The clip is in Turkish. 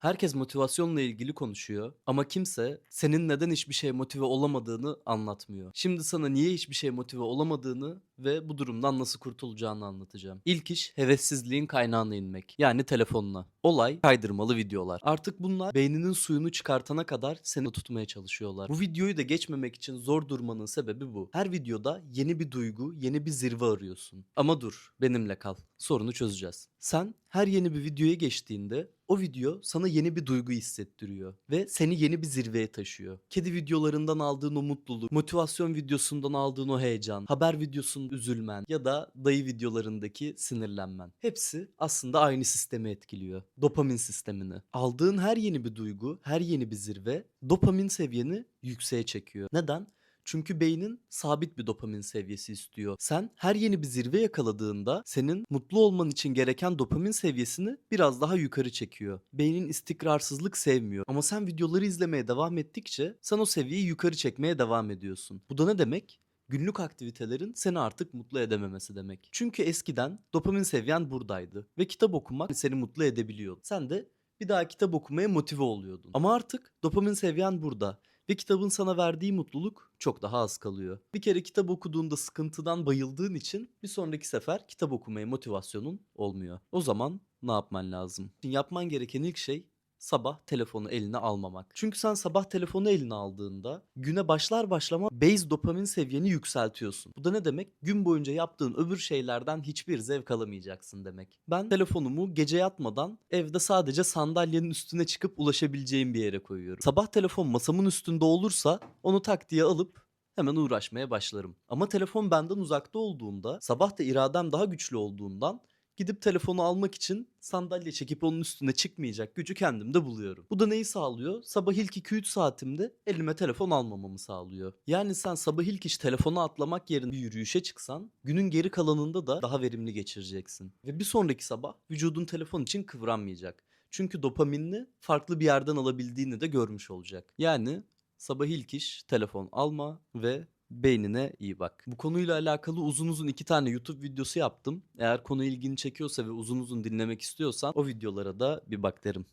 Herkes motivasyonla ilgili konuşuyor ama kimse senin neden hiçbir şeye motive olamadığını anlatmıyor. Şimdi sana niye hiçbir şeye motive olamadığını ve bu durumdan nasıl kurtulacağını anlatacağım. İlk iş hevessizliğin kaynağına inmek. Yani telefonuna. Olay kaydırmalı videolar. Artık bunlar beyninin suyunu çıkartana kadar seni tutmaya çalışıyorlar. Bu videoyu da geçmemek için zor durmanın sebebi bu. Her videoda yeni bir duygu, yeni bir zirve arıyorsun. Ama dur, benimle kal. Sorunu çözeceğiz. Sen her yeni bir videoya geçtiğinde o video sana yeni bir duygu hissettiriyor ve seni yeni bir zirveye taşıyor. Kedi videolarından aldığın o mutluluk, motivasyon videosundan aldığın o heyecan, haber videosunun üzülmen ya da dayı videolarındaki sinirlenmen. Hepsi aslında aynı sistemi etkiliyor. Dopamin sistemini. Aldığın her yeni bir duygu, her yeni bir zirve dopamin seviyeni yükseğe çekiyor. Neden? Çünkü beynin sabit bir dopamin seviyesi istiyor. Sen her yeni bir zirve yakaladığında senin mutlu olman için gereken dopamin seviyesini biraz daha yukarı çekiyor. Beynin istikrarsızlık sevmiyor. Ama sen videoları izlemeye devam ettikçe sen o seviyeyi yukarı çekmeye devam ediyorsun. Bu da ne demek? Günlük aktivitelerin seni artık mutlu edememesi demek. Çünkü eskiden dopamin seviyen buradaydı ve kitap okumak seni mutlu edebiliyordu. Sen de bir daha kitap okumaya motive oluyordun. Ama artık dopamin seviyen burada ve kitabın sana verdiği mutluluk çok daha az kalıyor. Bir kere kitap okuduğunda sıkıntıdan bayıldığın için bir sonraki sefer kitap okumaya motivasyonun olmuyor. O zaman ne yapman lazım? Yapman gereken ilk şey sabah telefonu eline almamak. Çünkü sen sabah telefonu eline aldığında güne başlar başlamaz base dopamin seviyeni yükseltiyorsun. Bu da ne demek? Gün boyunca yaptığın öbür şeylerden hiçbir zevk alamayacaksın demek. Ben telefonumu gece yatmadan evde sadece sandalyenin üstüne çıkıp ulaşabileceğim bir yere koyuyorum. Sabah telefon masamın üstünde olursa onu tak diye alıp hemen uğraşmaya başlarım. Ama telefon benden uzakta olduğunda, sabah da iradem daha güçlü olduğundan gidip telefonu almak için sandalye çekip onun üstüne çıkmayacak gücü kendimde buluyorum. Bu da neyi sağlıyor? Sabah ilk 2-3 saatimde elime telefon almamamı sağlıyor. Yani sen sabah ilk iş telefona atlamak yerine bir yürüyüşe çıksan günün geri kalanında da daha verimli geçireceksin. Ve bir sonraki sabah vücudun telefon için kıvranmayacak. Çünkü dopaminini farklı bir yerden alabildiğini de görmüş olacak. Yani sabah ilk iş telefon alma ve beynine iyi bak. Bu konuyla alakalı uzun uzun iki tane YouTube videosu yaptım. Eğer konu ilgini çekiyorsa ve uzun uzun dinlemek istiyorsan o videolara da bir bak derim.